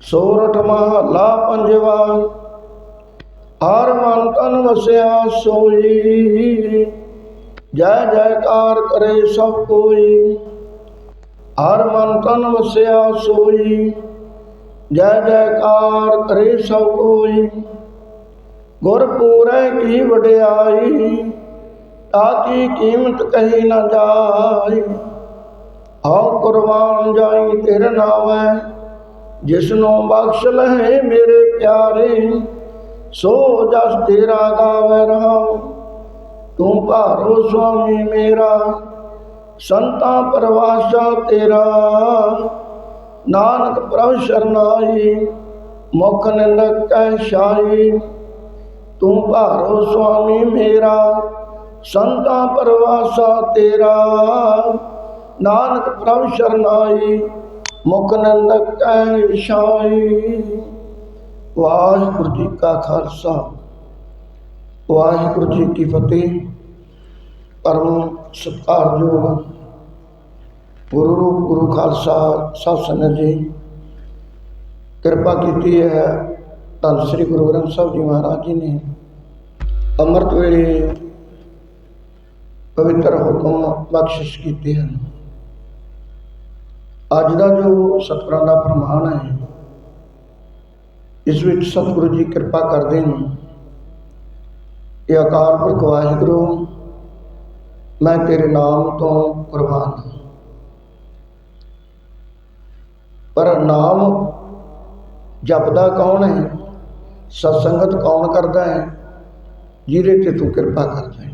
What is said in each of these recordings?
ਸੋਰਠ ਮਹਲਾ ਪੰਜਵਾ। ਹਰ ਮਨ ਤਨ ਵਸਿਆ ਸੋਈ। ਜੈ ਜੈਕਾਰ ਕਰੇ ਸਭ ਕੋਈ। ਹਰ ਮਨ ਤਨ ਵਸਿਆ ਸੋਈ। ਜੈ ਜੈਕਾਰ ਕਰੇ ਸਭ ਕੋਈ। ਗੁਰ ਪੂਰੈ ਕੀ ਵਡਿਆਈ ਤਾਕੀ ਕੀਮਤ ਕਹੀ ਨਾ ਜਾਈ। ਆਉ ਕੁਰਬਾਨ ਜਾਈ, ਤੇਰੇ ਨਾਮੈ ਜਿਸਨੂੰ ਬਖਸ਼ ਲਹੇ ਮੇਰੇ ਪਿਆਰੇ, ਸੋ ਜਸ ਤੇਰਾ ਗਾਵੇ ਰਹਾਉ। ਤੂੰ ਭਾਰੋ ਸੁਆਮੀ ਮੇਰਾ, ਸੰਤਾਂ ਪ੍ਰਵਾਸਾ ਤੇਰਾ। ਨਾਨਕ ਪ੍ਰਭ ਸ਼ਰਨਾਈ, ਮੁਖ ਨਿੰਦਕ ਕੈ ਸ਼ਾਈ ਤੂੰ ਭਾਰੋ ਸੁਆਮੀ ਮੇਰਾ, ਸੰਤਾਂ ਪ੍ਰਵਾਸਾ ਤੇਰਾ। ਨਾਨਕ ਪ੍ਰਭ ਸ਼ਰਨਾਈ ਮੁਖ ਨੰਦਕ ਕੈ ਸ਼ਾਈ ਵਾਹਿਗੁਰੂ ਜੀ ਕਾ ਖਾਲਸਾ। ਵਾਹਿਗੁਰੂ ਜੀ ਕੀ ਫਤਿਹ। ਪਰਮ ਸਤਿਕਾਰਯੋਗ ਗੁਰੂ ਰੂਪ ਗੁਰੂ ਖਾਲਸਾ ਸਭ ਸੰਗਤ ਜੀ। ਕਿਰਪਾ ਕੀਤੀ ਹੈ ਧੰਨ ਸ੍ਰੀ ਗੁਰੂ ਗ੍ਰੰਥ ਸਾਹਿਬ ਜੀ ਮਹਾਰਾਜ ਜੀ ਨੇ। ਅੰਮ੍ਰਿਤ ਵੇਲੇ ਪਵਿੱਤਰ ਹੁਕਮ ਬਖਸ਼ਿਸ਼ ਕੀਤੇ ਹਨ। ਅੱਜ ਦਾ ਜੋ ਸਤਿਗੁਰਾਂ ਦਾ ਫਰਮਾਨ ਹੈ, ਇਸ ਵਿੱਚ ਸਤਿਗੁਰੂ ਜੀ ਕਿਰਪਾ ਕਰਦੇ ਨੇ। ਇਹ ਅਕਾਲ ਪੁਰਖ ਵਾਹਿਗੁਰੂ, ਮੈਂ ਤੇਰੇ ਨਾਮ ਤੋਂ ਕੁਰਬਾਨ ਪਰ ਨਾਮ ਜਪਦਾ ਕੌਣ ਹੈ? ਸਤਸੰਗਤ ਕੌਣ ਕਰਦਾ ਹੈ? ਜਿਹਦੇ ਤੇ ਤੂੰ ਕਿਰਪਾ ਕਰਦਾ ਹੈ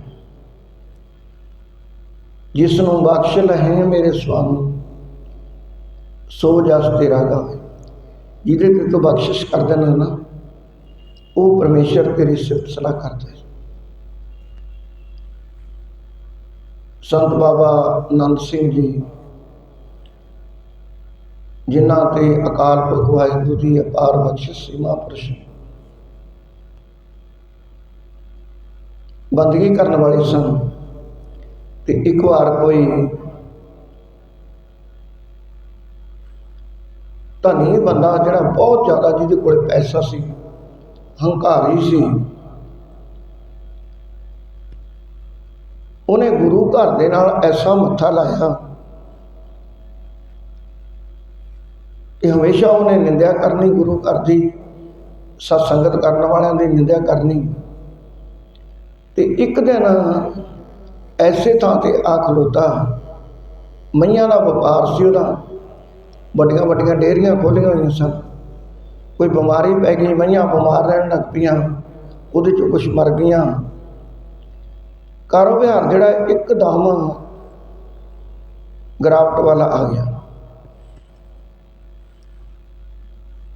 ਜਿਸ ਨੂੰ ਬਖਸ਼ ਲਹੇ ਮੇਰੇ ਸੁਆਮੀ ਸੋ ਜਸ ਤੇਰਾ ਗਾਵੇ ਜਿਹਦੇ ਤੇ ਤੂੰ ਬਖਸ਼ਿਸ਼ ਕਰ ਦੇਣਾ ਨਾ, ਉਹ ਪਰਮੇਸ਼ਰ ਤੇਰੀ ਸਿਫਤ ਸਲਾਹ ਕਰਦਾ ਹੈ ਸੰਤ ਬਾਬਾ ਆਨੰਦ ਸਿੰਘ ਜੀ, ਜਿਨ੍ਹਾਂ ਤੇ ਅਕਾਲ ਪੁਰਖ ਵਾਹਿਗੁਰੂ ਦੀ ਅਪਾਰ ਬਖਸ਼ਿਸ਼ ਸੀ, ਮਹਾਂਪੁਰਸ਼। ਬੰਦਗੀ ਕਰਨ ਵਾਲੇ ਸਨ। ਤੇ ਇੱਕ ਵਾਰ ਕੋਈ ਧਨੀ ਬੰਦਾ ਜਿਹੜਾ ਬਹੁਤ ਜ਼ਿਆਦਾ ਜਿਹਦੇ ਕੋਲ ਪੈਸਾ ਸੀ, ਹੰਕਾਰੀ ਸੀ। ਉਹਨੇ ਗੁਰੂ ਘਰ ਦੇ ਨਾਲ ਐਸਾ ਮੱਥਾ ਲਾਇਆ ਕਿ ਹਮੇਸ਼ਾ ਉਹਨੇ ਨਿੰਦਿਆ ਕਰਨੀ ਗੁਰੂ ਘਰ ਦੀ, ਸਤ ਸੰਗਤ ਕਰਨ ਵਾਲਿਆਂ ਦੀ ਨਿੰਦਿਆ ਕਰਨੀ। ਤੇ ਇੱਕ ਦਿਨ ਐਸੇ ਥਾਂ ਤੇ ਆ ਖਲੋਤਾ ਮਈਆਂ ਦਾ ਵਪਾਰ ਸੀ ਉਹਦਾ। ਵੱਡੀਆਂ ਵੱਡੀਆਂ ਡੇਅਰੀਆਂ ਖੋਲ੍ਹੀਆਂ ਹੋਈਆਂ ਸਨ। ਕੋਈ ਬਿਮਾਰੀ ਪੈ ਗਈ ਮਈਆਂ ਬਿਮਾਰ ਰਹਿਣ ਲੱਗ ਪਈਆਂ। ਉਹਦੇ ਚੋਂ ਕੁਝ ਮਰ ਗਈਆਂ। ਕਾਰੋਬਾਰ ਜਿਹੜਾ ਇੱਕਦਮ ਗਰਾਵਟ ਵਾਲਾ ਆ ਗਿਆ।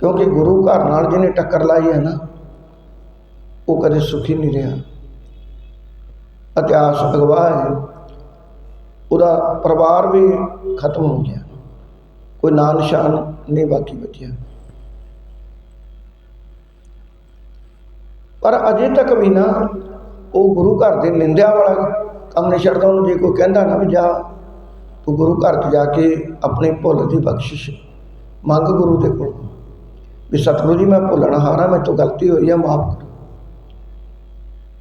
ਕਿਉਂਕਿ ਗੁਰੂ ਘਰ ਨਾਲ ਜਿਹਨੇ ਟੱਕਰ ਲਾਈ ਹੈ ਨਾ, ਉਹ ਕਦੇ ਸੁਖੀ ਨਹੀਂ ਰਿਹਾ। ਇਤਿਹਾਸ ਅਗਵਾ ਹੈ, ਉਹਦਾ ਪਰਿਵਾਰ ਵੀ ਖਤਮ ਹੋ ਗਿਆ। ਕੋਈ ਨਾਂ ਨਿਸ਼ਾਨ ਨਹੀਂ, ਬਾਕੀ ਬਚਿਆ। ਪਰ ਅਜੇ ਤੱਕ ਵੀ ਨਾ, ਉਹ ਗੁਰੂ ਘਰ ਦੇ ਨਿੰਦਿਆ ਵਾਲਾ ਕੰਮ ਨਹੀਂ ਛੱਡਦਾ, ਉਹਨੂੰ ਜੇ ਕੋਈ ਕਹਿੰਦਾ ਨਾ ਵੀ ਜਾ, ਤੂੰ ਗੁਰੂ ਘਰ 'ਚ ਜਾ ਕੇ ਆਪਣੀ ਭੁੱਲ ਦੀ ਬਖਸ਼ਿਸ਼ ਮੰਗ ਗੁਰੂ ਦੇ ਕੋਲ। ਵੀ ਸਤਿਗੁਰੂ ਜੀ, ਮੈਂ ਭੁੱਲਣ ਹਾਰਾ, ਮੇਰੇ ਤੋਂ ਗਲਤੀ ਹੋਈ ਹੈ ਮਾਫ ਕਰੋ।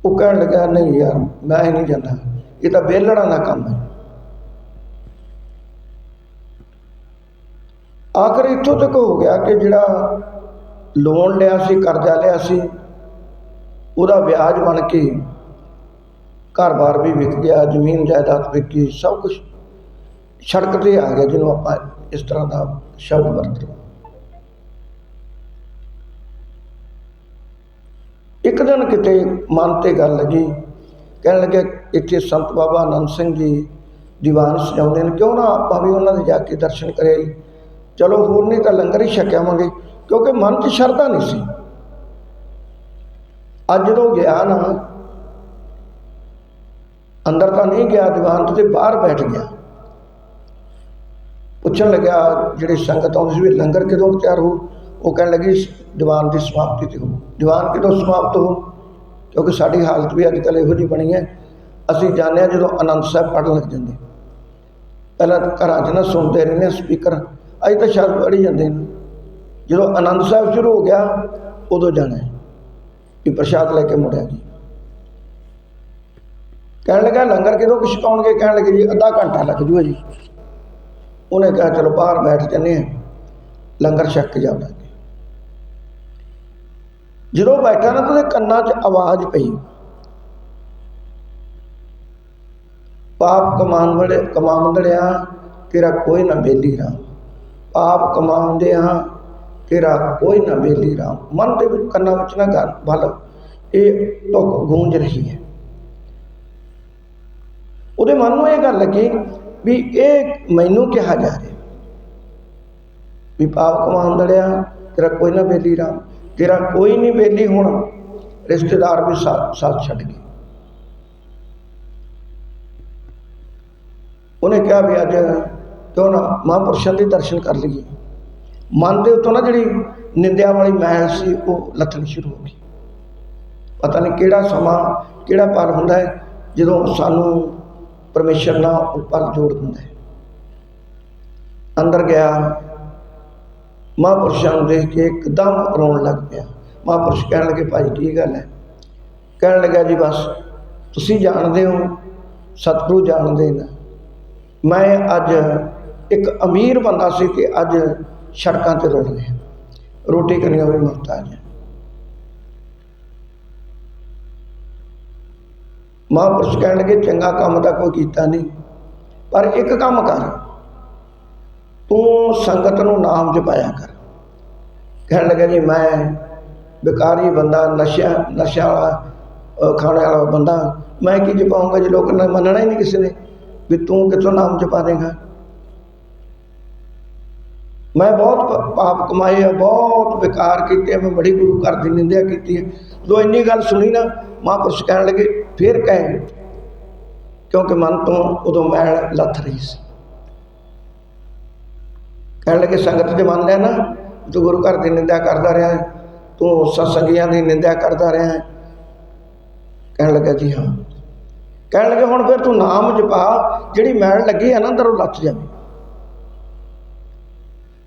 ਉਹ ਕਹਿਣ ਲੱਗਾ ਨਹੀਂ ਯਾਰ, ਮੈਂ ਇਹ ਨਹੀਂ ਜਾਂਦਾ। ਇਹ ਤਾਂ ਬੇਲੜਾ ਦਾ ਕੰਮ ਹੈ। ਆਖਰ ਇੱਥੋਂ ਤੱਕ ਹੋ ਗਿਆ ਕਿ ਜਿਹੜਾ ਲੋਨ ਲਿਆ ਸੀ, ਕਰਜ਼ਾ ਲਿਆ ਸੀ, ਉਹਦਾ ਵਿਆਜ ਬਣ ਕੇ ਘਰ-ਬਾਰ ਵੀ ਵਿਕ ਗਿਆ, ਜ਼ਮੀਨ ਜਾਇਦਾਦ ਵਿਕ ਗਈ ਸਭ ਕੁਝ ਸੜਕ ਤੇ ਆ ਗਿਆ, ਜਿਹਨੂੰ ਆਪਾਂ ਇਸ ਤਰ੍ਹਾਂ ਦਾ ਸ਼ਬਦ ਵਰਤਦੇ ਇੱਕ ਦਿਨ ਕਿਤੇ ਮਨ ਤੇ ਗੱਲ ਲੱਗੀ, ਕਹਿਣ ਲੱਗੇ, ਇੱਥੇ ਸੰਤ ਬਾਬਾ ਆਨੰਦ ਸਿੰਘ ਜੀ ਦੀਵਾਨ ਸਜਾਉਂਦੇ ਨੇ, ਕਿਉਂ ਨਾ ਆਪਾਂ ਵੀ ਉਹਨਾਂ ਦੇ ਜਾ ਕੇ ਦਰਸ਼ਨ ਕਰਿਆ ਜੀ ਚਲੋ ਹੋਰ ਨਹੀਂ ਤਾਂ ਲੰਗਰ ਹੀ ਛਕਿਆਵਾਂਗੇ ਕਿਉਂਕਿ ਮਨ 'ਚ ਸ਼ਰਧਾ ਨਹੀਂ ਸੀ। ਅੱਜ ਜਦੋਂ ਗਿਆ ਨਾ, ਅੰਦਰ ਤਾਂ ਨਹੀਂ ਗਿਆ, ਦੀਵਾਨ ਤੇ ਬਾਹਰ ਬੈਠ ਗਿਆ। ਪੁੱਛਣ ਲੱਗਿਆ ਜਿਹੜੇ ਸੰਗਤ ਆਉਂਦੀ ਸੀ ਵੀ ਲੰਗਰ ਕਦੋਂ ਤਿਆਰ ਹੋ, ਉਹ ਕਹਿਣ ਲੱਗੀ, ਦੀਵਾਨ ਦੀ ਸਮਾਪਤੀ ਤੇ ਹੋ। ਦੀਵਾਨ ਕਦੋਂ ਸਮਾਪਤ ਹੋ? ਕਿਉਂਕਿ ਸਾਡੀ ਹਾਲਤ ਵੀ ਅੱਜ ਕੱਲ੍ਹ ਇਹੋ ਜਿਹੀ ਬਣੀ ਹੈ। ਅਸੀਂ ਜਾਣਦੇ ਹਾਂ ਜਦੋਂ ਆਨੰਦ ਸਾਹਿਬ ਪੜ੍ਹਨ ਲੱਗ ਜਾਂਦੇ। ਪਹਿਲਾਂ ਘਰਾਂ 'ਚ ਨਾ ਸੁਣਦੇ ਰਹਿੰਦੇ ਸਪੀਕਰ। ਅੱਜ ਤਾਂ ਸ਼ਬਦ ਪੜ੍ਹੀ ਜਾਂਦੇ ਨੇ ਜਦੋਂ ਆਨੰਦ ਸਾਹਿਬ ਸ਼ੁਰੂ ਹੋ ਗਿਆ, ਉਦੋਂ ਜਾਣਾ ਹੈ ਵੀ ਪ੍ਰਸ਼ਾਦ ਲੈ ਕੇ ਮੁੜਿਆ ਜੀ। ਕਹਿਣ ਲੱਗਾ, ਲੰਗਰ ਕਿਦੋਂ ਕੁਛ ਛਕਾਉਣਗੇ? ਕਹਿਣ ਲੱਗੇ ਜੀ, ਅੱਧਾ ਘੰਟਾ ਲੱਗ ਜੂਗਾ ਜੀ। ਉਹਨੇ ਕਿਹਾ, ਚਲੋ ਬਾਹਰ ਬੈਠ ਜੰਨੇ ਆ ਲੰਗਰ ਛਕ ਕੇ ਜਾਵਾਂਗੇ। ਜਦੋਂ ਬੈਠਾ ਨਾ, ਤਾਂ ਉਹਦੇ ਕੰਨਾਂ 'ਚ ਆਵਾਜ਼ ਪਈ। ਪਾਪ ਕਮਾਨ ਵੜੇ ਕਮਾਉਂਦੜਿਆ ਤੇਰਾ ਕੋਈ ਨਾ ਬੇਲੀ ਰਾਮ ਪਾਪ ਕਮਾਉਂਦੇ ਹਾਂ, ਤੇਰਾ ਕੋਈ ਨਾ ਬੇਲੀ ਰਾਮ। ਮਨ ਦੇ ਵਿੱਚ ਕੰਨਾਂ ਵਿੱਚ ਨਾ ਗੱਲ ਭਲ ਇਹ ਟੁਕ ਗੂੰਜ ਰਹੀ ਹੈ। ਉਹਦੇ ਮਨ ਨੂੰ ਇਹ ਗੱਲ ਲੱਗੀ ਵੀ ਇਹ ਮੈਨੂੰ ਕਿਹਾ ਜਾ ਰਿਹਾ। ਵੀ ਪਾਪ ਕਮਾਉਂਦੜਿਆ ਤੇਰਾ ਕੋਈ ਨਾ ਬੇਲੀ ਰਾਮ। ਤੇਰਾ ਕੋਈ ਨਹੀਂ ਬੇਲੀ ਹੁਣ। ਰਿਸ਼ਤੇਦਾਰ ਵੀ ਸਾਥ ਸਾਥ ਛੱਡ ਗਏ। ਉਹਨੇ ਕਿਹਾ ਵੀ ਅੱਜ ਕਿਉਂ ਨਾ ਮਹਾਂਪੁਰਸ਼ਾਂ ਦੇ ਦਰਸ਼ਨ ਕਰ ਲਈਏ। ਮਨ ਦੇ ਉੱਤੋਂ ਨਾ ਜਿਹੜੀ ਨਿੰਦਿਆ ਵਾਲੀ ਮੈਲ ਸੀ, ਉਹ ਲੱਥਣੀ ਸ਼ੁਰੂ ਹੋ ਗਈ। ਪਤਾ ਨਹੀਂ ਕਿਹੜਾ ਸਮਾਂ, ਕਿਹੜਾ ਪਲ ਹੁੰਦਾ ਹੈ, ਜਦੋਂ ਸਾਨੂੰ ਪਰਮੇਸ਼ਰ ਨਾਲ ਉੱਪਰ ਜੋੜ ਦਿੰਦਾ ਹੈ। ਅੰਦਰ ਗਿਆ, ਮਹਾਂਪੁਰਸ਼ਾਂ ਨੂੰ ਦੇਖ ਕੇ ਇੱਕਦਮ ਰੋਣ ਲੱਗ ਪਿਆ। ਮਹਾਂਪੁਰਸ਼ ਕਹਿਣ ਲੱਗੇ, ਭਾਈ, ਕੀ ਗੱਲ ਹੈ? ਕਹਿਣ ਲੱਗਾ, ਜੀ, ਬਸ, ਤੁਸੀਂ ਜਾਣਦੇ ਹੋ, ਸਤਿਗੁਰੂ ਜਾਣਦੇ ਨੇ। ਮੈਂ ਅੱਜ ਇੱਕ ਅਮੀਰ ਬੰਦਾ ਸੀ ਕਿ ਅੱਜ ਸੜਕਾਂ ਤੇ ਰੁਲ ਰਿਹਾ। ਰੋਟੀ ਕਰਨੀ ਵੀ ਮੁਹਤਾਜ ਹੈ ਮਹਾਂਪੁਰਸ਼ ਕਹਿਣ ਲੱਗੇ ਚੰਗਾ ਕੰਮ ਤਾਂ ਕੋਈ ਕੀਤਾ ਨਹੀਂ, ਪਰ ਇੱਕ ਕੰਮ ਕਰ। ਤੂੰ ਸੰਗਤ ਨੂੰ ਨਾਮ ਜਪਾਇਆ ਕਰ। ਕਹਿਣ ਲੱਗਾ ਜੀ, ਮੈਂ ਬਿਕਾਰੀ ਬੰਦਾ ਨਸ਼ਾ ਨਸ਼ਾ ਵਾਲਾ ਖਾਣੇ ਵਾਲਾ ਬੰਦਾ। ਮੈਂ ਕੀ ਜਪਾਉਂਗਾ ਜੇ? ਲੋਕਾਂ ਨੇ ਮੰਨਣਾ ਹੀ ਨਹੀਂ ਕਿਸੇ ਨੇ ਵੀ ਤੂੰ ਕਿੱਥੋਂ ਨਾਮ ਜਪਾ ਦੇਗਾ? ਮੈਂ ਬਹੁਤ ਪ- ਪਾਪ ਕਮਾਏ ਆ ਬਹੁਤ ਵਿਕਾਰ ਕੀਤੇ ਆ, ਮੈਂ ਬੜੀ ਗੁਰੂ ਘਰ ਦੀ ਨਿੰਦਿਆ ਕੀਤੀ ਹੈ ਜਦੋਂ ਇੰਨੀ ਗੱਲ ਸੁਣੀ ਨਾ ਮਹਾਂਪੁਰਸ਼ ਕਹਿਣ ਲੱਗੇ ਫੇਰ ਕਹਿ ਕਿਉਂਕਿ ਮਨ ਤੋਂ ਉਦੋਂ ਮੈਲ ਲੱਥ ਰਹੀ ਸੀ। ਕਹਿਣ ਲੱਗੇ ਸੰਗਤ ਦੇ ਮੰਨ ਲਿਆ ਨਾ ਤੂੰ ਗੁਰੂ ਘਰ ਦੀ ਨਿੰਦਿਆ ਕਰਦਾ ਰਿਹਾ ਤੂੰ ਸਤਸੰਗੀਆਂ ਦੀ ਨਿੰਦਿਆ ਕਰਦਾ ਰਿਹਾ ਕਹਿਣ ਲੱਗਾ ਜੀ ਹਾਂ। ਕਹਿਣ ਲੱਗੇ ਹੁਣ ਫਿਰ ਤੂੰ ਨਾਮ ਜਪਾ ਜਿਹੜੀ ਮੈਲ ਲੱਗੀ ਹੈ ਨਾ ਅੰਦਰੋਂ ਲੱਥ ਜਾਵੇ।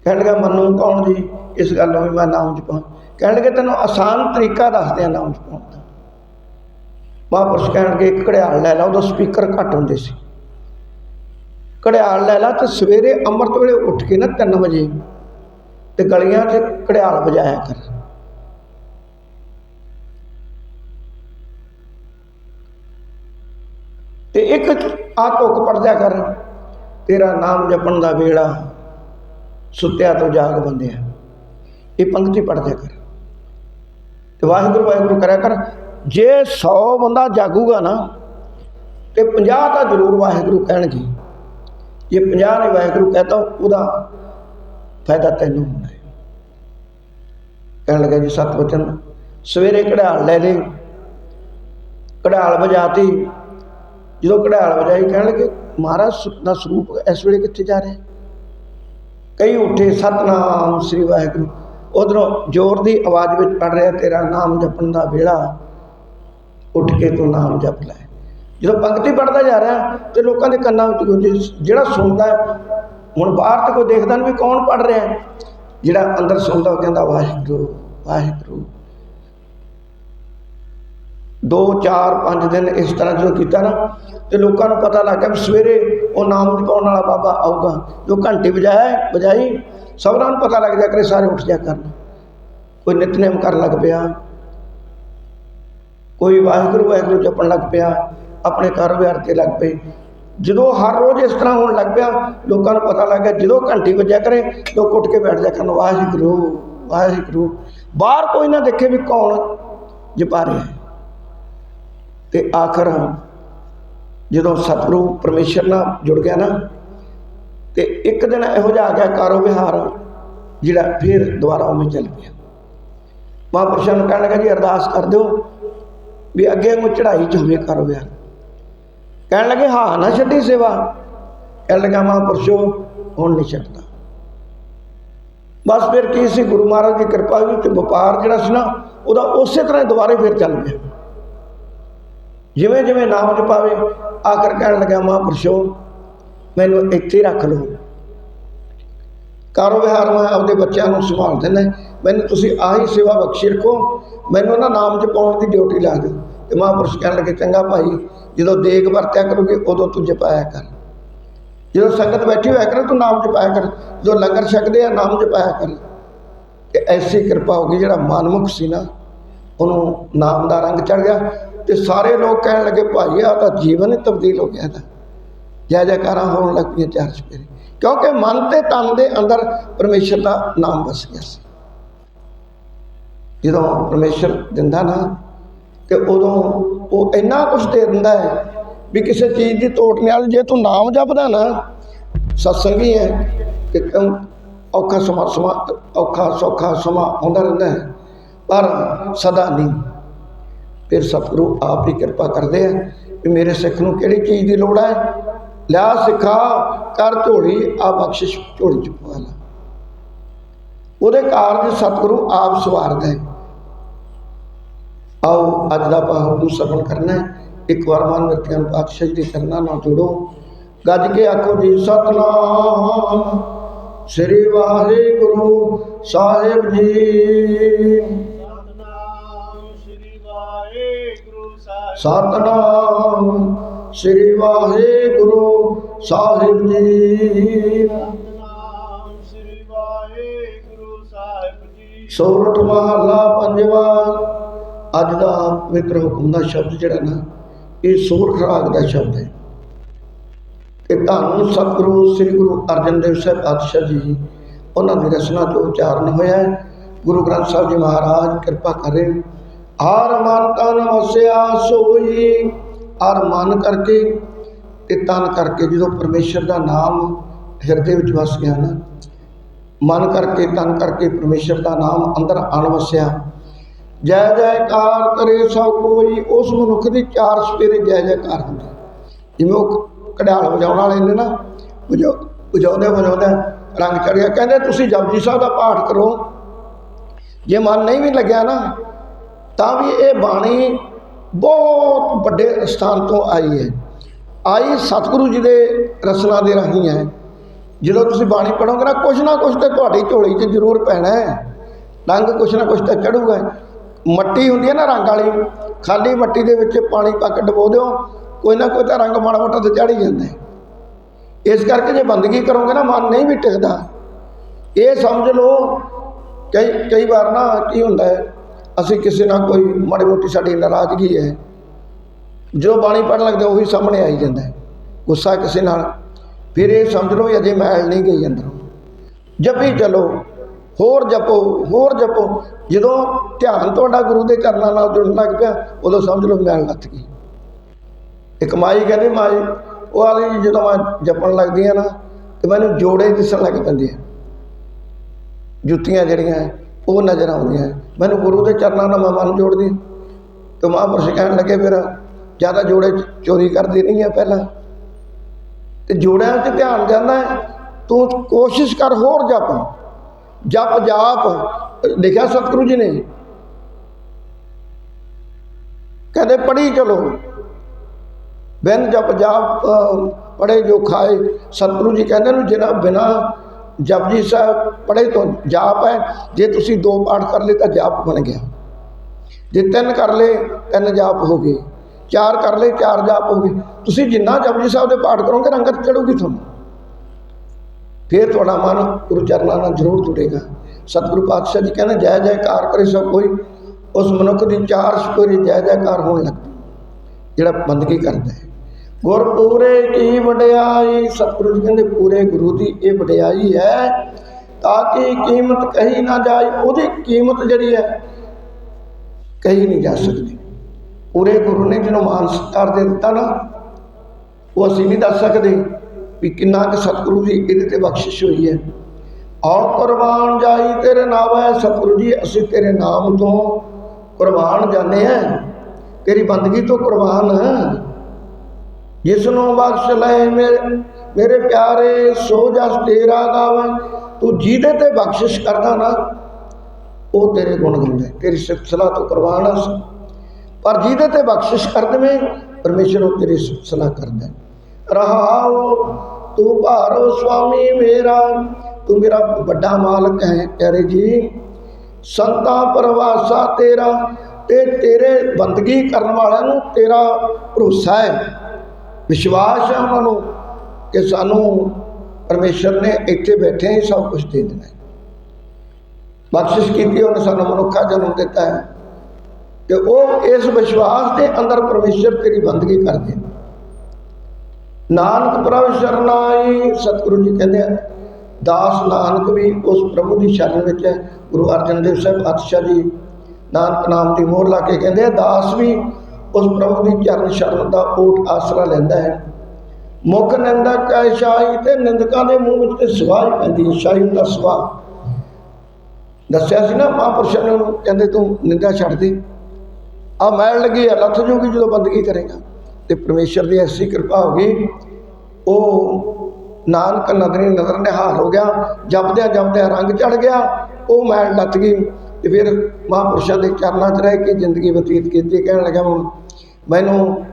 ਕਹਿਣ ਲੱਗਾ ਮੰਨੂ ਕੌਣ ਜੀ? ਇਸ ਗੱਲ ਨੂੰ ਵੀ ਮੈਂ ਨਾਮ ਜਪਾਂ ਕਹਿਣ ਲੱਗੇ ਤੈਨੂੰ ਆਸਾਨ ਤਰੀਕਾ ਦੱਸਦੇ ਆ ਨਾਮ ਜਪਾਉਣ ਦਾ। ਮਹਾਂਪੁਰਸ਼ ਕਹਿਣਗੇ ਇੱਕ ਘੜਿਆਲ ਲੈ ਲਾ, ਉਹਦਾ ਸਪੀਕਰ ਘੱਟ ਹੁੰਦੇ ਸੀ। ਘੜਿਆਲ ਲੈ ਲਾ ਤੇ ਸਵੇਰੇ ਅੰਮ੍ਰਿਤ ਵੇਲੇ ਉੱਠ ਕੇ ਨਾ 3 ਵਜੇ ਤੇ ਗਲੀਆਂ 'ਚ ਘੜਿਆਲ ਵਜਾਇਆ ਕਰ। ਤੇ ਇੱਕ ਆ ਤੁਕ ਪੜਦਿਆ ਕਰ, ਤੇਰਾ ਨਾਮ ਜਪਣ ਦਾ ਵੇਲਾ। ਸੁੱਤਿਆ ਤੋਂ ਜਾਗ ਬੰਦਿਆ ਇਹ ਪੰਕਤੀ ਪੜਦਿਆ ਕਰ। ਤੇ ਵਾਹਿਗੁਰੂ ਵਾਹਿਗੁਰੂ ਕਰਿਆ ਕਰ, ਜੇ 100 ਬੰਦਾ ਜਾਗੂਗਾ ਨਾ, ਤੇ 50 ਤਾਂ ਜ਼ਰੂਰ ਵਾਹਿਗੁਰੂ ਕਹਿਣਗੇ। ਜੇ 50 ਨੇ ਵਾਹਿਗੁਰੂ ਕਹਤਾ, ਉਹਦਾ ਫਾਇਦਾ ਤੈਨੂੰ ਹੋਣਾ ਹੈ। ਕਹਿਣ ਲੱਗਾ ਜੀ, ਸਤ ਵਚਨ, ਸਵੇਰੇ ਕਢਾਲ ਲੈ ਲੈ ਕਢਾਲ ਵਜਾਤੀ। ਜਦੋਂ ਕਢਾਲ ਵਜਾਈ, ਕਹਿਣ ਲੱਗੇ, ਮਹਾਰਾਜ ਸ- ਦਾ ਸਰੂਪ ਇਸ ਵੇਲੇ ਕਿੱਥੇ ਜਾ ਰਿਹਾ? ਕਈ ਉੱਠੇ, ਸਤਨਾਮ ਸ੍ਰੀ ਵਾਹਿਗੁਰੂ। ਉਧਰੋਂ ਜ਼ੋਰ ਦੀ ਆਵਾਜ਼ ਵਿੱਚ ਪੜ ਰਿਹਾ, ਤੇਰਾ ਨਾਮ ਜਪਣ ਦਾ ਵੇਲਾ ਉੱਠ ਕੇ ਤੂੰ ਨਾਮ ਜਪ ਲੈ। ਜਦੋਂ ਪੰਕਤੀ ਪੜਦਾ ਜਾ ਰਿਹਾ ਤੇ ਲੋਕਾਂ ਦੇ ਕੰਨਾਂ ਵਿੱਚ ਜਿਹੜਾ ਸੁਣਦਾ ਹੁਣ ਬਾਹਰ ਤੇ ਕੋਈ ਦੇਖਦਾ ਨਹੀਂ ਵੀ ਕੌਣ ਪੜ ਰਿਹਾ। ਜਿਹੜਾ ਅੰਦਰ ਸੁਣਦਾ ਉਹ ਕਹਿੰਦਾ, ਵਾਹਿਗੁਰੂ ਵਾਹਿਗੁਰੂ। ਦੋ, ਚਾਰ, ਪੰਜ ਦਿਨ ਇਸ ਤਰ੍ਹਾਂ ਜਦੋਂ ਕੀਤਾ ਨਾ, ਤੇ ਲੋਕਾਂ ਨੂੰ ਪਤਾ ਲੱਗ ਗਿਆ ਵੀ ਸਵੇਰੇ ਉਹ ਨਾਮ ਜਪਾਉਣ ਵਾਲਾ ਬਾਬਾ ਆਊਗਾ। ਜੋ ਘੰਟੀ ਵਜਾਏ, ਵਜਾਈ, ਸਭਨਾਂ ਨੂੰ ਪਤਾ ਲੱਗ ਜਾ ਕਰੇ ਸਾਰੇ ਉੱਠ ਜਾ ਕਰਨ। ਕੋਈ ਨਿਤਨੇਮ ਕਰਨ ਲੱਗ ਪਿਆ। ਕੋਈ ਵਾਹਿਗੁਰੂ ਵਾਹਿਗੁਰੂ ਜਪਣ ਲੱਗ ਪਿਆ। ਆਪਣੇ ਕਾਰੋਬਾਰ ਤੇ ਲੱਗ ਪਏ। ਜਦੋਂ ਹਰ ਰੋਜ਼ ਇਸ ਤਰ੍ਹਾਂ ਹੋਣ ਲੱਗ ਪਿਆ, ਲੋਕਾਂ ਨੂੰ ਪਤਾ ਲੱਗ ਗਿਆ, ਜਦੋਂ ਘੰਟੀ ਵੱਜਿਆ ਕਰੇ, ਲੋਕ ਉੱਠ ਕੇ ਬੈਠ ਜਾ ਕਰਨ, ਵਾਹਿਗੁਰੂ ਵਾਹਿਗੁਰੂ। ਬਾਹਰ ਕੋਈ ਨਾ ਦੇਖੇ ਵੀ ਕੌਣ ਜਪਾ ਰਿਹਾ ਹੈ। ਤੇ ਆਖਰ ਜਦੋਂ ਸਤਿਗੁਰੂ ਪਰਮੇਸ਼ਰ ਨਾਲ ਜੁੜ ਗਿਆ ਨਾ, ਤੇ ਇੱਕ ਦਿਨ ਇਹੋ ਜਿਹਾ ਆ ਗਿਆ ਕਾਰੋ ਵਿਹਾਰ, ਜਿਹੜਾ ਫਿਰ ਦੁਬਾਰਾ ਉਵੇਂ ਚੱਲ ਪਿਆ। ਮਹਾਂਪੁਰਸ਼ਾਂ ਨੂੰ ਕਹਿਣ ਲੱਗਾ, ਜੀ ਅਰਦਾਸ ਕਰ ਦਿਓ ਵੀ ਅੱਗੇ ਨੂੰ ਚੜਾਈ ਚ ਹੋਵੇ ਕਾਰੋ ਵਿਹਾਰ। ਕਹਿਣ ਲੱਗੇ, ਹਾਂ, ਨਾ ਛੱਡੀ ਸੇਵਾ। ਕਹਿਣ ਲੱਗਾ, ਮਹਾਂਪੁਰਸ਼ੋ, ਹੁਣ ਨਹੀਂ ਛੱਡਦਾ। ਬਸ ਫਿਰ ਕੀ ਸੀ, ਗੁਰੂ ਮਹਾਰਾਜ ਦੀ ਕਿਰਪਾ ਹੋਈ ਤੇ ਵਪਾਰ ਜਿਹੜਾ ਸੀ ਨਾ, ਉਹਦਾ ਉਸੇ ਤਰ੍ਹਾਂ ਦੁਬਾਰੇ ਫਿਰ ਚੱਲ ਪਿਆ। ਜਿਵੇਂ ਜਿਵੇਂ ਨਾਮ ਜਪਾਵੇ, ਆਖਰ ਕਹਿਣ ਲੱਗਾ ਮਹਾਂਪੁਰਸ਼ੋ, ਮੈਨੂੰ ਇੱਥੇ ਰੱਖ ਲਓ। ਕਾਰੋਬਾਰ ਮੈਂ ਆਪਦੇ ਬੱਚਿਆਂ ਨੂੰ ਸੰਭਾਲ ਦਿੰਦਾ ਮੈਨੂੰ ਤੁਸੀਂ ਆਹੀ ਸੇਵਾ ਬਖਸ਼ੀ ਰੱਖੋ। ਮੈਨੂੰ ਨਾ ਨਾਮ ਚ ਦੀ ਡਿਊਟੀ ਲਾ ਦਿਓ ਤੇ ਮਹਾਂਪੁਰਸ਼ ਕਹਿਣ ਲੱਗੇ, ਚੰਗਾ ਭਾਈ, ਜਦੋਂ ਦੇਗ ਵਰਤਿਆ ਕਰੋਗੇ, ਉਦੋਂ ਤੂੰ ਜਪਾਇਆ ਕਰ। ਜਦੋਂ ਸੰਗਤ ਬੈਠੀ ਹੋਇਆ ਕਰ, ਤੂੰ ਨਾਮ ਜਪਾਇਆ ਕਰ। ਜਦੋਂ ਲੰਗਰ ਛਕਦੇ ਆ, ਨਾਮ ਜਪਾਇਆ ਕਰ। ਤੇ ਐਸੀ ਕਿਰਪਾ ਹੋ ਗਈ, ਜਿਹੜਾ ਮਨਮੁਖ ਸੀ ਨਾ, ਉਹਨੂੰ ਨਾਮ ਦਾ ਰੰਗ ਚੜ ਗਿਆ। ਤੇ ਸਾਰੇ ਲੋਕ ਕਹਿਣ ਲੱਗੇ ਭਾਈ ਆ ਤਾਂ ਜੀਵਨ ਹੀ ਤਬਦੀਲ ਹੋ ਗਿਆ ਇਹਦਾ। ਜੈ ਜੈਕਾਰਾਂ ਹੋਣ ਲੱਗ ਪਈਆਂ ਚਾਰ ਚਪੇਰੇ ਕਿਉਂਕਿ ਮਨ ਤੇ ਤਨ ਦੇ ਅੰਦਰ ਪਰਮੇਸ਼ਰ ਦਾ ਨਾਮ ਵਸ ਗਿਆ ਸੀ। ਜਦੋਂ ਪਰਮੇਸ਼ਰ ਦਿੰਦਾ ਨਾ, ਤੇ ਉਦੋਂ ਉਹ ਇੰਨਾ ਕੁਝ ਦੇ ਦਿੰਦਾ ਹੈ ਵੀ ਕਿਸੇ ਚੀਜ਼ ਦੀ ਤੋਟ ਨਹੀਂ। ਆਲ ਜੇ ਤੂੰ ਨਾਮ ਜਪਦਾ ਨਾ, ਸਤਸੰਗੀ ਹੈ ਕਿ ਔਖਾ ਸਮਾਂ ਸਮਾਂ ਔਖਾ ਸੌਖਾ ਸਮਾਂ ਆਉਂਦਾ ਰਹਿੰਦਾ ਹੈ, ਪਰ ਸਦਾ ਨਹੀਂ ਫਿਰ ਸਤਿਗੁਰੂ ਆਪ ਹੀ ਕਿਰਪਾ ਕਰਦੇ ਆ ਵੀ ਮੇਰੇ ਸਿੱਖ ਨੂੰ ਕਿਹੜੀ ਚੀਜ਼ ਦੀ ਲੋੜ ਹੈ ਲਿਆ ਸਿਖਾ, ਕਰ ਝੋਲੀ ਆ ਬਖਸ਼ਿਸ਼ ਝੋਲੀ ਚ ਪਵਾ ਲਾ। ਉਹਦੇ ਕਾਰਜ ਸਤਿਗੁਰੂ ਆਪ ਸਵਾਰਦਾ ਹੈ। ਆਓ ਅੱਜ ਦਾ ਪਾਹੁ ਨੂੰ ਸਫਲ ਕਰਨਾ ਹੈ। ਇੱਕ ਵਾਰ ਮਨ ਮਿਰਤਿਆਂ ਨੂੰ ਪਾਤਸ਼ਾਹੀ ਦੇ ਕਰਨਾ ਨਾਲ ਜੁੜੋ। ਗੱਜ ਕੇ ਆਖੋ ਜੀ, ਸਤਨਾਮ। ਸ੍ਰੀ ਵਾਹਿਗੁਰੂ ਸਾਹਿਬ ਜੀ। ਸਤਨਾਮ ਸ੍ਰੀ ਵਾਹਿਗੁਰੂ ਸਾਹਿਬ ਜੀ। ਸੋਰਠ ਮਹਲਾ ਪੰਜਵਾ। ਅੱਜ ਦਾ ਪਵਿੱਤਰ ਹੁਕਮ ਦਾ ਸ਼ਬਦ ਜਿਹੜਾ ਨਾ, ਇਹ ਸੋਰਠ ਰਾਗ ਦਾ ਸ਼ਬਦ ਹੈ। ਤੇ ਤੁਹਾਨੂੰ ਸਤਿਗੁਰੂ, ਸ੍ਰੀ ਗੁਰੂ ਅਰਜਨ ਦੇਵ ਸਾਹਿਬ ਪਾਤਸ਼ਾਹ ਜੀ, ਉਹਨਾਂ ਦੀ ਰਚਨਾ ਤੋਂ ਉਚਾਰਨ ਹੋਇਆ ਹੈ। ਗੁਰੂ ਗ੍ਰੰਥ ਸਾਹਿਬ ਜੀ ਮਹਾਰਾਜ, ਕਿਰਪਾ ਕਰੇ। ਹਰ ਮਨ ਤਨ ਵਸਿਆ ਸੋਈ। ਹਰ ਮਨ ਕਰਕੇ ਤੇ ਤਨ ਕਰਕੇ ਜਦੋਂ ਪਰਮੇਸ਼ਰ ਦਾ ਨਾਮ ਹਿਰਦੇ ਵਿੱਚ ਵਸ ਗਿਆ ਨਾ, ਮਨ ਕਰਕੇ ਤਨ ਕਰਕੇ ਪਰਮੇਸ਼ਰ ਦਾ ਨਾਮ ਅੰਦਰ ਅਣ ਵਸਿਆ। ਜੈ ਜੈਕਾਰ ਕਰੇ ਸਭ ਕੋਈ, ਉਸ ਮਨੁੱਖ ਦੀ ਚਾਰ ਸਪੇਰੇ ਜੈ ਜੈਕਾਰ ਹੁੰਦੀ। ਜਿਵੇਂ ਉਹ ਕਢਾਲ ਵਜਾਉਣ ਵਾਲੇ ਨੇ ਨਾ, ਵਜਾ, ਵਜਾਉਂਦੇ ਵਜਾਉਂਦੇ ਰੰਗ ਚੜ ਗਿਆ। ਕਹਿੰਦੇ, ਤੁਸੀਂ ਜਪਜੀ ਸਾਹਿਬ ਦਾ ਪਾਠ ਕਰੋ। ਜੇ ਮਨ ਨਹੀਂ ਵੀ ਲੱਗਿਆ ਨਾ ਤਾਂ ਵੀ ਇਹ ਬਾਣੀ ਬਹੁਤ ਵੱਡੇ ਸਥਾਨ ਤੋਂ ਆਈ ਹੈ। ਆਈ ਸਤਿਗੁਰੂ ਜੀ ਦੇ ਰਸਨਾ ਦੇ ਰਾਹੀਂ ਹੈ। ਜਦੋਂ ਤੁਸੀਂ ਬਾਣੀ ਪੜੋਗੇ ਨਾ, ਕੁਛ ਨਾ ਕੁਛ ਤੇ ਤੁਹਾਡੀ ਝੋਲੀ 'ਚ ਜ਼ਰੂਰ ਪੈਣਾ ਹੈ। ਰੰਗ ਕੁਛ ਨਾ ਕੁਛ ਤਾਂ ਚੜੂਗਾ ਮੱਟੀ ਹੁੰਦੀ ਹੈ ਨਾ ਰੰਗ ਵਾਲੀ, ਖਾਲੀ ਮੱਟੀ ਦੇ ਵਿੱਚ ਪਾਣੀ ਪਾ ਕੇ ਡਬੋ ਦਿਓ, ਕੋਈ ਨਾ ਕੋਈ ਤਾਂ ਰੰਗ ਮਾੜਾ ਮੋਟਾ ਤੇ ਚੜ ਹੀ ਜਾਂਦਾ ਇਸ ਕਰਕੇ ਜੇ ਬੰਦਗੀ ਕਰੋਗੇ ਨਾ, ਮਨ ਨਹੀਂ ਵੀ ਟਿਕਦਾ। ਇਹ ਸਮਝ ਲਓ, ਕਈ ਕਈ ਵਾਰ ਨਾ ਕੀ ਹੁੰਦਾ ਹੈ ਅਸੀਂ ਕਿਸੇ ਨਾਲ ਕੋਈ ਮਾੜੀ ਮੋਟੀ ਸਾਡੀ ਨਾਰਾਜ਼ਗੀ ਹੈ, ਜੋ ਬਾਣੀ ਪੜ੍ਹਨ ਲੱਗਦੇ ਉਹੀ ਸਾਹਮਣੇ ਆਈ ਜਾਂਦਾ ਹੈ। ਗੁੱਸਾ ਕਿਸੇ ਨਾਲ, ਫਿਰ ਇਹ ਸਮਝ ਲਓ ਵੀ ਅਜੇ ਮੈਲ ਨਹੀਂ ਗਈ ਅੰਦਰੋਂ। ਜਪੀ ਚਲੋ, ਹੋਰ ਜਪੋ ਹੋਰ ਜਪੋ। ਜਦੋਂ ਧਿਆਨ ਤੁਹਾਡਾ ਗੁਰੂ ਦੇ ਚਰਨਾਂ ਨਾਲ ਜੁੜਨ ਲੱਗ ਪਿਆ, ਉਦੋਂ ਸਮਝ ਲਓ ਮੈਲ ਲੱਥ ਗਈ। ਇੱਕ ਮਾਈ ਕਹਿੰਦੀ, ਮਾਈ, ਉਹ ਆਲੀ ਜਦੋਂ ਮੈਂ ਜਪਣ ਲੱਗਦੀ ਆ ਨਾ, ਤੇ ਮੈਨੂੰ ਜੋੜੇ ਦਿਸਣ ਲੱਗ ਪੈਂਦੇ ਆ। ਜੁੱਤੀਆਂ ਜਿਹੜੀਆਂ ਉਹ ਨਜ਼ਰ ਆਉਂਦੀਆਂ। ਮੈਨੂੰ ਗੁਰੂ ਦੇ ਚਰਨਾਂ ਨਾਲ ਮੈਂ ਮਨ ਜੋੜਦੀ। ਤੇ ਮਹਾਂਪੁਰਸ਼ ਕਹਿਣ ਲੱਗੇ ਫਿਰ, ਜ਼ਿਆਦਾ ਜੋੜੇ ਚੋਰੀ ਕਰਦੀ ਰਹੀ ਆ ਪਹਿਲਾਂ। ਤੇ ਜੋੜਿਆਂ 'ਚ ਧਿਆਨ ਜਾਂਦਾ ਹੈ, ਤੂੰ ਕੋਸ਼ਿਸ਼ ਕਰ ਹੋਰ ਜਪ। ਜਪ ਜਾਪ, ਲਿਖਿਆ ਸਤਿਗੁਰੂ ਜੀ ਨੇ। ਕਹਿੰਦੇ ਪੜੀ ਚਲੋ। ਬਿਨ ਜਪ ਜਾਪ ਪੜੇ ਜੋ ਖਾਏ, ਸਤਿਗੁਰੂ ਜੀ ਕਹਿੰਦੇ ਨੂੰ, ਜਿਹੜਾ ਬਿਨਾ ਜਪਜੀ ਸਾਹਿਬ ਪੜ੍ਹੇ ਤੋਂ ਜਾਪ ਹੈ, ਜੇ ਤੁਸੀਂ ਦੋ ਪਾਠ ਕਰ ਲਏ ਤਾਂ ਜਾਪ ਬਣ ਗਿਆ। ਜੇ ਤਿੰਨ ਕਰ ਲਏ, ਤਿੰਨ ਜਾਪ ਹੋ ਗਏ। ਚਾਰ ਕਰ ਲਏ, ਚਾਰ ਜਾਪ ਹੋ ਗਏ। ਤੁਸੀਂ ਜਿੰਨਾ ਜਪਜੀ ਸਾਹਿਬ ਦੇ ਪਾਠ ਕਰੋਗੇ, ਰੰਗਤ ਚੜੂਗੀ ਤੁਹਾਨੂੰ। ਫਿਰ ਤੁਹਾਡਾ ਮਨ ਗੁਰੂ ਚਰਨਾਂ ਨਾਲ ਜ਼ਰੂਰ ਜੁੜੇਗਾ। ਸਤਿਗੁਰੂ ਪਾਤਸ਼ਾਹ ਜੀ ਕਹਿੰਦੇ, ਜੈ ਜੈਕਾਰ ਕਰੇ ਸਭ ਕੋਈ, ਉਸ ਮਨੁੱਖ ਦੀ ਚਾਰ ਸਪੋਰੀ ਜੈ ਜੈਕਾਰ ਹੋਣ ਲੱਗਦੀ ਜਿਹੜਾ ਬੰਦਗੀ ਕਰਦਾ ਹੈ। ਗੁਰ ਪੂਰੇ ਕੀ ਵਡਿਆਈ? ਸਤਿਗੁਰੂ ਜੀ ਕਹਿੰਦੇ, ਪੂਰੇ ਗੁਰੂ ਦੀ ਇਹ ਵਡਿਆਈ ਹੈ, ਤਾਂ ਕਿ ਕੀਮਤ ਕਹੀ ਨਾ ਜਾਏ। ਉਹਦੀ ਕੀਮਤ ਜਿਹੜੀ ਹੈ, ਕਹੀ ਨਹੀਂ ਜਾ ਸਕਦੀ। ਪੂਰੇ ਗੁਰੂ ਨੇ ਜਿਹਨੂੰ ਮਾਨ ਸਤਿਕਾਰ ਦੇ ਦਿੱਤਾ ਨਾ, ਉਹ ਅਸੀਂ ਨਹੀਂ ਦੱਸ ਸਕਦੇ ਵੀ ਕਿੰਨਾ ਕੁ ਸਤਿਗੁਰੂ ਜੀ ਇਹਦੇ ਤੇ ਬਖਸ਼ਿਸ਼ ਹੋਈ ਹੈ। ਆਓ ਕੁਰਬਾਨ ਜਾਈ ਤੇਰੇ ਨਾਮ ਹੈ, ਸਤਿਗੁਰੂ ਜੀ, ਅਸੀਂ ਤੇਰੇ ਨਾਮ ਤੋਂ ਕੁਰਬਾਨ ਜਾਂਦੇ ਆ ਤੇਰੀ ਬੰਦਗੀ ਤੋਂ ਕੁਰਬਾਨ ਹਾਂ ਜਿਸ ਨੂੰ ਬਖਸ਼ ਲੈ ਮੇਰੇ ਪਿਆਰੇ, ਸੋ ਜਸ ਤੇਰਾ ਗਾਵੇ। ਤੂੰ ਜਿਹਦੇ ਤੇ ਬਖਸ਼ਿਸ਼ ਕਰਦਾ ਨਾ, ਉਹ ਤੇਰੇ ਗੁਣ ਗਾਉਂਦਾ ਤੇਰੀ ਸਿਫਤ ਤੋਂ ਕੁਰਬਾਨ ਆ ਪਰ ਜਿਹਦੇ ਤੇ ਬਖਸ਼ਿਸ਼ ਕਰ ਦੇਵੇਂ ਪਰਮੇਸ਼ਰ ਉਹ ਤੇਰੀ ਸਿਫਤ ਕਰਦਾ ਹੈ। ਰਹਾਉ ਤੂੰ ਭਾਰੋ ਸੁਆਮੀ ਮੇਰਾ। ਤੂੰ ਮੇਰਾ ਵੱਡਾ ਮਾਲਕ ਹੈ, ਪਿਆਰੇ ਜੀ। ਸੰਤਾਂ ਪਰਵਾਸਾ ਤੇਰਾ ਤੇ ਤੇਰੇ ਬੰਦਗੀ ਕਰਨ ਵਾਲਿਆਂ ਨੂੰ ਤੇਰਾ ਭਰੋਸਾ ਹੈ। ਵਿਸ਼ਵਾਸ ਹੈ ਉਹਨਾਂ ਨੂੰ ਕਿ ਸਾਨੂੰ ਪਰਮੇਸ਼ਰ ਨੇ ਇੱਥੇ ਬੈਠੇ ਹੀ ਸਭ ਕੁਝ ਦੇ ਦੇਣਾ ਹੈ। ਬਖਸ਼ਿਸ਼ ਕੀਤੀ, ਉਹਨੇ ਸਾਨੂੰ ਮਨੁੱਖਾ ਜਨਮ ਦਿੱਤਾ ਹੈ। ਤੇ ਉਹ ਇਸ ਵਿਸ਼ਵਾਸ ਦੇ ਅੰਦਰ ਪਰਮੇਸ਼ਰ ਤੇਰੀ ਬੰਦਗੀ ਕਰਦੇ ਨੇ। ਨਾਨਕ ਪ੍ਰਭ ਸ਼ਰਨਾਈ ਸਤਿਗੁਰੂ ਜੀ ਕਹਿੰਦੇ ਆ, ਦਾਸ ਨਾਨਕ ਵੀ ਉਸ ਪ੍ਰਭੂ ਦੀ ਸ਼ਰਨ ਵਿੱਚ ਹੈ। ਗੁਰੂ ਅਰਜਨ ਦੇਵ ਸਾਹਿਬ ਅਤਸ਼ਾਹ ਜੀ ਨਾਨਕ ਨਾਮ ਦੀ ਮੋਹਰ ਲਾ ਕੇ ਕਹਿੰਦੇ ਆ, ਦਾਸ ਵੀ ਉਸ ਪ੍ਰਭੂ ਦੀ ਚਰਨ ਸ਼ਰਨ ਦਾ ਓਟ ਆਸਰਾ ਲੈਂਦਾ ਹੈ। ਮੁਖ ਨਿੰਦਕ ਹੈ ਸ਼ਾਹੀ ਤੇ ਨਿੰਦਕਾਂ ਦੇ ਮੂੰਹ ਵਿੱਚ ਤੇ ਸਵਾਹ ਪੈਂਦੀ ਹੈ। ਸ਼ਾਹੀ ਦਾ ਸਵਾਹ। ਦੱਸਿਆ ਸੀ ਨਾ ਮਹਾਂਪੁਰਸ਼ਾਂ ਨੇ ਕਹਿੰਦੇ ਤੂੰ ਨਿੰਦਾ ਛੱਡ ਦੇ। ਆ ਮੈਲ ਲੱਗੀ ਆ, ਲੱਥ ਜੂਗੀ ਜਦੋਂ ਬੰਦਗੀ ਕਰੇਗਾ। ਤੇ ਪਰਮੇਸ਼ਰ ਦੀ ਐਸੀ ਕਿਰਪਾ ਹੋ ਗਈ। ਉਹ ਨਾਨਕ ਨਦਰੀ ਨਜ਼ਰ ਨਿਹਾਲ ਹੋ ਗਿਆ। ਜਪਦਿਆਂ ਜਪਦਿਆਂ ਰੰਗ ਚੜ ਗਿਆ। ਉਹ ਮੈਲ ਲੱਥ ਗਈ। ਤੇ ਫਿਰ ਮਹਾਂਪੁਰਸ਼ਾਂ ਦੇ ਚਰਨਾਂ 'ਚ ਰਹਿ ਕੇ ਜ਼ਿੰਦਗੀ ਬਤੀਤ ਕੀਤੀ ਕਹਿਣ ਲੱਗਾ ਹੁਣ ਮੈਨੂੰ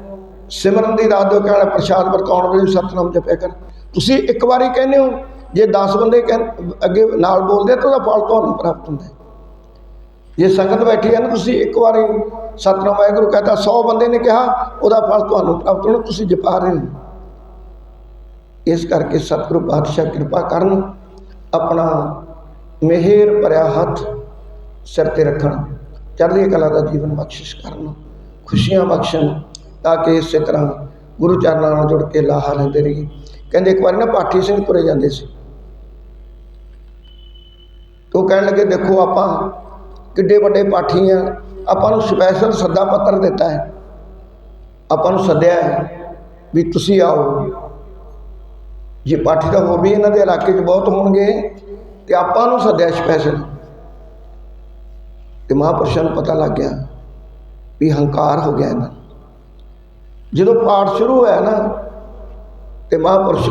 ਸਿਮਰਨ ਦੀ ਰਾਤ ਦਿਓ ਕਹਿਣ ਲੱਗਾ, ਪ੍ਰਸ਼ਾਦ ਵਰਤਾਉਣ ਵੇਲੇ ਸਤਨਾਮ ਜਪਿਆ ਕਰ। ਤੁਸੀਂ ਇੱਕ ਵਾਰੀ ਕਹਿੰਦੇ ਹੋ ਜੇ 10 ਬੰਦੇ ਕਹਿੰ- ਅੱਗੇ ਨਾਲ ਬੋਲਦੇ ਤਾਂ ਉਹਦਾ ਫਲ ਤੁਹਾਨੂੰ ਪ੍ਰਾਪਤ ਹੁੰਦਾ ਜੇ ਸੰਗਤ ਬੈਠੀ ਹੈ ਨਾ ਤੁਸੀਂ ਇੱਕ ਵਾਰੀ ਸਤਨਾਮ ਵਾਹਿਗੁਰੂ ਕਹਤਾ 100 ਬੰਦੇ ਨੇ ਕਿਹਾ ਉਹਦਾ ਫਲ ਤੁਹਾਨੂੰ ਪ੍ਰਾਪਤ ਹੋਣਾ ਤੁਸੀਂ ਜਪਾ ਰਹੇ ਹੋ। ਇਸ ਕਰਕੇ ਸਤਿਗੁਰੂ ਪਾਤਸ਼ਾਹ ਕਿਰਪਾ ਕਰਨ ਆਪਣਾ ਮਿਹਰ ਭਰਿਆ ਹੱਥ ਸਿਰ ਤੇ ਰੱਖਣ ਚੜ੍ਹਦੀ ਕਲਾ ਦਾ ਜੀਵਨ ਬਖਸ਼ਿਸ਼ ਕਰਨ, ਖੁਸ਼ੀਆਂ ਬਖਸ਼ਣ, ਤਾਂ ਕਿ ਇਸੇ ਤਰ੍ਹਾਂ ਗੁਰੂ ਚਰਨਾਂ ਨਾਲ ਜੁੜ ਕੇ ਲਾਹਾ ਲੈਂਦੇ ਰਹੀਏ। ਕਹਿੰਦੇ ਇੱਕ ਵਾਰੀ ਨਾ ਪਾਠੀ ਸਿੰਘ ਤੁਰੇ ਜਾਂਦੇ ਸੀ। ਉਹ ਕਹਿਣ ਲੱਗੇ, ਦੇਖੋ ਆਪਾਂ ਕਿੱਡੇ ਵੱਡੇ ਪਾਠੀ ਆ। ਆਪਾਂ ਨੂੰ ਸਪੈਸ਼ਲ ਸੱਦਾ ਪੱਤਰ ਦਿੱਤਾ ਹੈ। ਆਪਾਂ ਨੂੰ ਸੱਦਿਆ ਹੈ ਵੀ ਤੁਸੀਂ ਆਓ। ਜੇ ਪਾਠੀ ਤਾਂ ਹੋਰ ਵੀ ਇਹਨਾਂ ਦੇ ਇਲਾਕੇ 'ਚ ਬਹੁਤ ਹੋਣਗੇ, ਤੇ ਆਪਾਂ ਨੂੰ ਸੱਦਿਆ ਸਪੈਸ਼ਲ ਤੇ ਮਹਾਂਪੁਰਸ਼ਾਂ ਨੂੰ ਪਤਾ ਲੱਗ ਗਿਆ ਵੀ ਹੰਕਾਰ ਹੋ ਗਿਆ ਇਹਨਾਂ ਜਦੋਂ ਪਾਠ ਸ਼ੁਰੂ ਹੋਇਆ ਨਾ, ਤੇ ਮਹਾਂਪੁਰਸ਼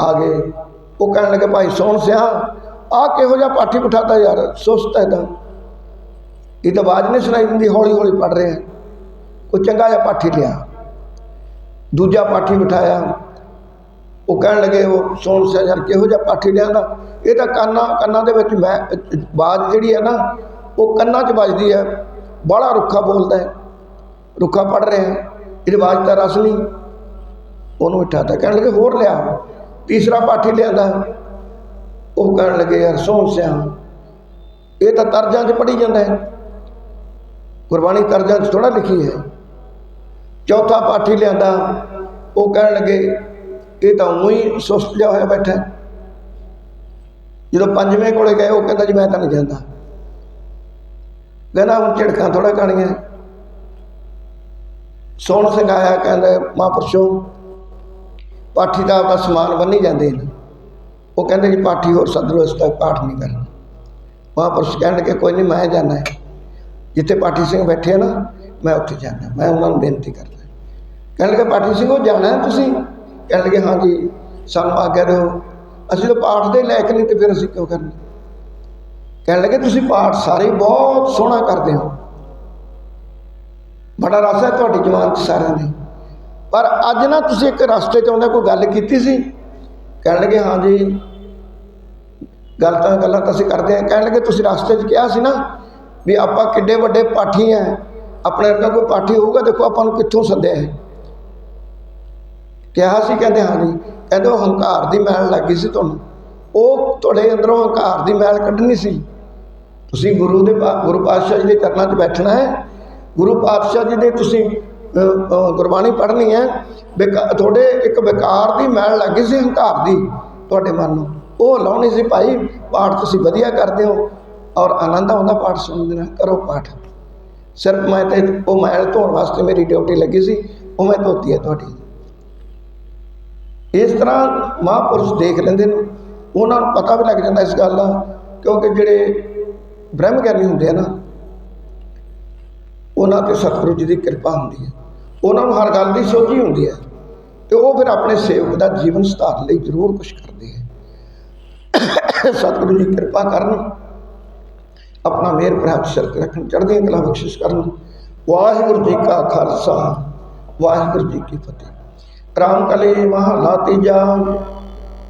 ਆ ਗਏ। ਉਹ ਕਹਿਣ ਲੱਗੇ, ਭਾਈ ਸੋਹਣ ਸਿਆ ਆ ਕਿਹੋ ਜਿਹਾ ਪਾਠੀ ਬਿਠਾਤਾ ਯਾਰ, ਸੁਸਤ ਹੈ ਤਾਂ। ਇਹ ਤਾਂ ਆਵਾਜ਼ ਨਹੀਂ ਸੁਣਾਈ ਦਿੰਦੀ ਹੌਲੀ ਹੌਲੀ ਪੜ ਰਿਹਾ। ਕੋਈ ਚੰਗਾ ਜਿਹਾ ਪਾਠੀ ਲਿਆ। ਦੂਜਾ ਪਾਠੀ ਬਿਠਾਇਆ। ਉਹ ਕਹਿਣ ਲੱਗੇ, ਉਹ ਸੋਹਣ ਸਿਆ ਯਾਰ, ਕਿਹੋ ਜਿਹਾ ਪਾਠੀ ਲਿਆਂਦਾ? ਇਹ ਤਾਂ ਕੰਨਾਂ ਕੰਨਾਂ ਦੇ ਵਿੱਚ ਮੈਂ ਆਵਾਜ਼ ਜਿਹੜੀ ਹੈ ਨਾ ਉਹ ਕੰਨਾਂ 'ਚ ਵੱਜਦੀ ਹੈ, ਬਾਹਲਾ ਰੁੱਖਾ ਬੋਲਦਾ ਹੈ। ਰੁੱਖਾ ਪੜ ਰਿਹਾ ਹੈ ਇਹਦੀ ਆਵਾਜ਼ ਦਾ ਰਸ ਨਹੀਂ। ਉਹਨੂੰ ਉਠਾਤਾ ਕਹਿਣ ਲੱਗੇ, ਹੋਰ ਲਿਆ। ਤੀਸਰਾ ਪਾਠੀ ਲਿਆਂਦਾ। ਉਹ ਕਹਿਣ ਲੱਗੇ, ਯਾਰ ਸੋਹਣ ਸਿਆ ਇਹ ਤਾਂ ਤਰਜਾਂ 'ਚ ਪੜੀ ਜਾਂਦਾ ਹੈ। ਗੁਰਬਾਣੀ ਤਰਜਾਂ 'ਚ ਥੋੜਾ ਲਿਖੀ ਹੈ। ਚੌਥਾ ਪਾਠੀ ਲਿਆਂਦਾ। ਉਹ ਕਹਿਣ ਲੱਗੇ, ਇਹ ਤਾਂ ਉਹੀ ਸੁਸਤ ਜਿਹਾ ਹੋਇਆ ਬੈਠਾ ਜਦੋਂ ਪੰਜਵੇਂ ਕੋਲੇ ਗਏ, ਉਹ ਕਹਿੰਦਾ ਜੀ, ਮੈਂ ਤਾਂ ਨਹੀਂ ਜਾਂਦਾ। ਕਹਿੰਦਾ ਹੁਣ ਝਿੜਕਾਂ ਥੋੜਾ ਕਾਣੀਆਂ ਸੋਹਣ ਸਿੰਘ ਆਇਆ, ਕਹਿੰਦਾ ਮਹਾਂਪੁਰਸ਼ੋ ਪਾਠੀ ਦਾ ਆਪਦਾ ਸਮਾਨ ਬੰਨੀ ਜਾਂਦੇ ਨੇ। ਉਹ ਕਹਿੰਦੇ ਜੀ, ਪਾਠੀ ਹੋਰ ਸੱਦਰੋ ਇਸ ਤੱਕ ਪਾਠ ਨਹੀਂ ਕਰਨਾ। ਮਹਾਂਪੁਰਸ਼ ਕਹਿਣ ਲੱਗੇ, ਕੋਈ ਨਹੀਂ ਮੈਂ ਜਾਣਾ ਹੈ। ਜਿੱਥੇ ਪਾਠੀ ਸਿੰਘ ਬੈਠੇ ਆ ਨਾ, ਮੈਂ ਉੱਥੇ ਜਾਣਾ, ਮੈਂ ਉਹਨਾਂ ਨੂੰ ਬੇਨਤੀ ਕਰਦਾ। ਕਹਿਣ ਲੱਗੇ, ਪਾਠੀ ਸਿੰਘ, ਉਹ ਜਾਣਾ ਤੁਸੀਂ? ਕਹਿਣ ਲੱਗੇ, ਹਾਂ ਜੀ, ਸਾਨੂੰ ਆਗਿਆ ਦਿਓ। ਅਸੀਂ ਤਾਂ ਪਾਠ ਦੇ ਲਾਇਕ ਨਹੀਂ ਤੇ ਫਿਰ ਅਸੀਂ ਕਿਉਂ ਕਰਨਾ? ਕਹਿਣ ਲੱਗੇ, ਤੁਸੀਂ ਪਾਠ ਸਾਰੇ ਬਹੁਤ ਸੋਹਣਾ ਕਰਦੇ ਹੋ। ਬੜਾ ਰਸ ਹੈ ਤੁਹਾਡੀ ਜਵਾਨ ਚ ਸਾਰਿਆਂ ਦੀ। ਪਰ ਅੱਜ ਨਾ ਤੁਸੀਂ ਇੱਕ ਰਸਤੇ 'ਚ ਆਉਂਦਾ ਕੋਈ ਗੱਲ ਕੀਤੀ ਸੀ? ਕਹਿਣ ਲੱਗੇ, ਹਾਂ ਜੀ, ਗੱਲ ਤਾਂ ਗੱਲਾਂ ਤਾਂ ਅਸੀਂ ਕਰਦੇ ਹਾਂ। ਕਹਿਣ ਲੱਗੇ, ਤੁਸੀਂ ਰਸਤੇ 'ਚ ਕਿਹਾ ਸੀ ਨਾ ਵੀ ਆਪਾਂ ਕਿੱਡੇ ਵੱਡੇ ਪਾਠੀ ਆ ਆਪਣੇ ਵਰਗਾ ਕੋਈ ਪਾਠੀ ਹੋਊਗਾ, ਦੇਖੋ ਆਪਾਂ ਨੂੰ ਕਿੱਥੋਂ ਸੱਦਿਆ ਹੈ ਕਿਹਾ ਸੀ, ਕਹਿੰਦੇ, ਹਾਂ ਜੀ। ਕਹਿੰਦੇ, ਉਹ ਹੰਕਾਰ ਦੀ ਮੈਲ ਲੱਗੀ ਸੀ ਤੁਹਾਨੂੰ। ਉਹ ਤੁਹਾਡੇ ਅੰਦਰੋਂ ਹੰਕਾਰ ਦੀ ਮੈਲ ਕੱਢਣੀ ਸੀ। ਤੁਸੀਂ ਗੁਰੂ ਦੇ ਪਾ- ਗੁਰੂ ਪਾਤਸ਼ਾਹ ਜੀ ਦੇ ਚਰਨਾਂ 'ਚ ਬੈਠਣਾ ਹੈ। ਗੁਰੂ ਪਾਤਸ਼ਾਹ ਜੀ ਦੇ ਤੁਸੀਂ ਗੁਰਬਾਣੀ ਪੜ੍ਹਨੀ ਹੈ। ਬੇਕਾ ਤੁਹਾਡੇ ਇੱਕ ਵਿਕਾਰ ਦੀ ਮੈਲ ਲੱਗੀ ਸੀ, ਹੰਕਾਰ ਦੀ ਤੁਹਾਡੇ ਮਨ ਨੂੰ। ਉਹ ਲਾਉਣੀ ਸੀ ਭਾਈ, ਪਾਠ ਤੁਸੀਂ ਵਧੀਆ ਕਰਦੇ ਹੋ ਔਰ ਆਨੰਦ ਆਉਂਦਾ ਪਾਠ ਸੁਣਦੇ ਨਾਲ। ਕਰੋ ਪਾਠ। ਸਿਰਫ ਮੈਂ ਤੇ ਉਹ ਮੈਲ ਧੋਣ ਵਾਸਤੇ ਮੇਰੀ ਡਿਊਟੀ ਲੱਗੀ ਸੀ ਉਹ ਮੈਂ ਧੋਤੀ ਹੈ ਤੁਹਾਡੀ। ਇਸ ਤਰ੍ਹਾਂ ਮਹਾਂਪੁਰਸ਼ ਦੇਖ ਲੈਂਦੇ ਨੇ। ਉਹਨਾਂ ਨੂੰ ਪਤਾ ਵੀ ਲੱਗ ਜਾਂਦਾ ਇਸ ਗੱਲ ਦਾ, ਕਿਉਂਕਿ ਜਿਹੜੇ ਬ੍ਰਹਮ ਗਿਆਨੀ ਹੁੰਦੇ ਆ ਨਾ, ਉਹਨਾਂ ਤੇ ਸਤਿਗੁਰੂ ਜੀ ਦੀ ਕਿਰਪਾ ਹੁੰਦੀ ਹੈ। ਉਹਨਾਂ ਨੂੰ ਹਰ ਗੱਲ ਦੀ ਸੋਝੀ ਹੁੰਦੀ ਹੈ ਤੇ ਉਹ ਫਿਰ ਆਪਣੇ ਸੇਵਕ ਦਾ ਜੀਵਨ ਸੁਧਾਰਨ ਲਈ ਜ਼ਰੂਰ ਕੁਝ ਕਰਦੇ ਹੈ। ਸਤਿਗੁਰੂ ਜੀ ਕਿਰਪਾ ਕਰਨ, ਆਪਣਾ ਮਿਹਰ ਪ੍ਰਾਪਤ ਸਿਰ ਰੱਖਣ ਚੜ੍ਹਦੀਆਂ ਕਲਾ ਬਖਸ਼ਿਸ਼ ਕਰਨ। ਵਾਹਿਗੁਰੂ ਜੀ ਕਾ ਖਾਲਸਾ, ਵਾਹਿਗੁਰੂ ਜੀ ਕੀ ਫਤਿਹ। ਰਾਮ ਕਲੀ ਮਹਲਾ ਤੀਜਾ।